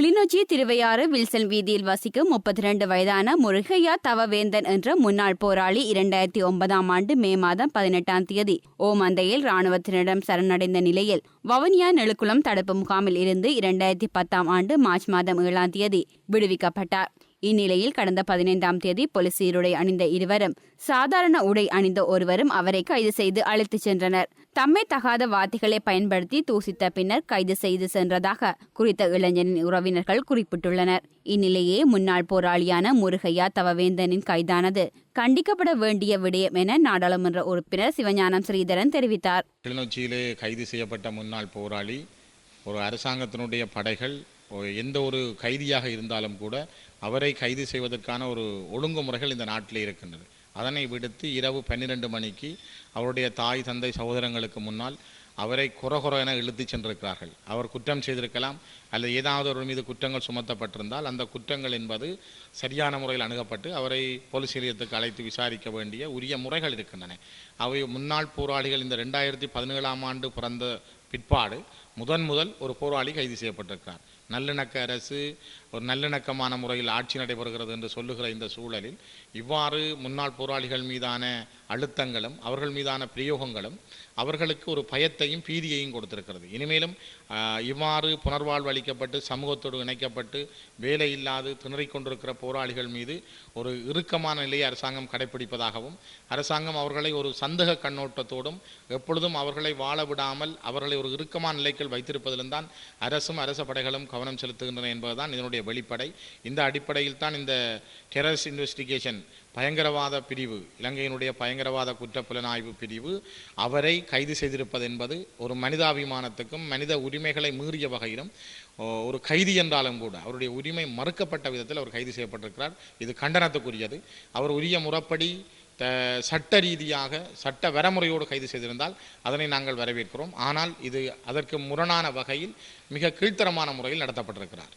Kilinochchi Thiruvaiyaru Wilson வீதியில் வசிக்கும் முப்பத்தி ரெண்டு வயதான முருகையா தவவேந்தன் என்ற முன்னாள் போராளி இரண்டாயிரத்தி ஒன்பதாம் ஆண்டு மே மாதம் பதினெட்டாம் தேதி ஓமந்தையில் ராணுவத்தினரிடம் சரணடைந்த நிலையில் வவுனியா நெழுக்குளம் தடுப்பு முகாமில் இருந்து இரண்டாயிரத்தி பத்தாம் ஆண்டு மார்ச் மாதம் ஏழாம் தேதி விடுவிக்கப்பட்டார். இந்நிலையில் கடந்த பதினைந்தாம் தேதி போலீஸ் சீருடை அணிந்த இருவரும் சாதாரண உடை அணிந்த ஒருவரும் அவரை கைது செய்து அழைத்துச் சென்றனர். தம்மை தகாத வார்த்தைகளை பயன்படுத்தி தூசித்த பின்னர் கைது செய்து சென்றதாக குறித்த இளைஞனின் உறவினர்கள் குறிப்பிட்டுள்ளனர். இந்நிலையே முன்னாள் போராளியான முருகையா தவவேந்தனின் கைதானது. கண்டிக்கப்பட வேண்டிய விடயம் என நாடாளுமன்ற உறுப்பினர் சிவஞானம் ஸ்ரீதரன் தெரிவித்தார். கிளிநொச்சியிலே கைது செய்யப்பட்ட முன்னாள் போராளி ஒரு அரசாங்கத்தினுடைய படைகள் எந்த ஒரு கைதியாக இருந்தாலும் கூட அவரை கைது செய்வதற்கான ஒரு ஒழுங்குமுறைகள் இந்த நாட்டில் இருக்கின்றது. அதனை விடுத்து இரவு பன்னிரெண்டு மணிக்கு அவருடைய தாய் தந்தை சகோதரங்களுக்கு முன்னால் அவரை குறகுற என இழுத்து சென்றிருக்கிறார்கள். அவர் குற்றம் செய்திருக்கலாம் அல்லது ஏதாவது ஒரு மீது குற்றங்கள் சுமத்தப்பட்டிருந்தால் அந்த குற்றங்கள் என்பது சரியான முறையில் அணுகப்பட்டு அவரை போலீஸ் நிலையத்துக்கு அழைத்து விசாரிக்க வேண்டிய உரிய முறைகள் இருக்கின்றன. அவை முன்னாள் போராளிகள் இந்த ரெண்டாயிரத்தி பதினேழாம் ஆண்டு பிறந்த பிற்பாடு முதன் முதல் ஒரு போராளி கைது செய்யப்பட்டிருக்கிறார். நல்லிணக்க அரசு ஒரு நல்லிணக்கமான முறையில் ஆட்சி நடைபெறுகிறது என்று சொல்லுகிற இந்த சூழலில் இவ்வாறு முன்னாள் போராளிகள் மீதான அழுத்தங்களும் அவர்கள் மீதான பிரயோகங்களும் அவர்களுக்கு ஒரு பயத்தையும் பீதியையும் கொடுத்திருக்கிறது. இனிமேலும் இவ்வாறு புனர்வாழ்வு அளிக்கப்பட்டு சமூகத்தோடு இணைக்கப்பட்டு வேலை இல்லாது திணறிக் கொண்டிருக்கிற போராளிகள் மீது ஒரு இறுக்கமான நிலையை அரசாங்கம் கடைபிடிப்பதாகவும் அரசாங்கம் அவர்களை ஒரு சந்தேக கண்ணோட்டத்தோடும் எப்பொழுதும் அவர்களை வாழ விடாமல் அவர்களை ஒரு இறுக்கமான நிலைக்குள் வைத்திருப்பதிலும் தான் அரசும் அரச படைகளும் கவனம் செலுத்துகின்றன என்பதுதான் இதனுடைய வெளிப்படை. இந்த அடிப்படையில் தான் இந்த டெரரிஸ்ட் இன்வெஸ்டிகேஷன் பயங்கரவாத பிரிவு இலங்கையினுடைய பயங்கரவாத குற்ற புலனாய்வு பிரிவு அவரை கைது செய்திருப்பது என்பது ஒரு மனிதாபிமானத்துக்கும் மனித உரிமைகளை மீறிய வகையிலும் ஓ, ஒரு கைதி என்றாலும் கூட அவருடைய உரிமை மறுக்கப்பட்ட விதத்தில் அவர் கைது செய்யப்பட்டிருக்கிறார். இது கண்டனத்துக்குரியது. அவர் உரிய முறைப்படி சட்ட ரீதியாக சட்ட வரைமுறையோடு கைது செய்திருந்தால் அதனை நாங்கள் வரவேற்கிறோம். ஆனால் இது அதற்கு முரணான வகையில் மிக கீழ்த்தரமான முறையில் நடத்தப்பட்டிருக்கிறார்.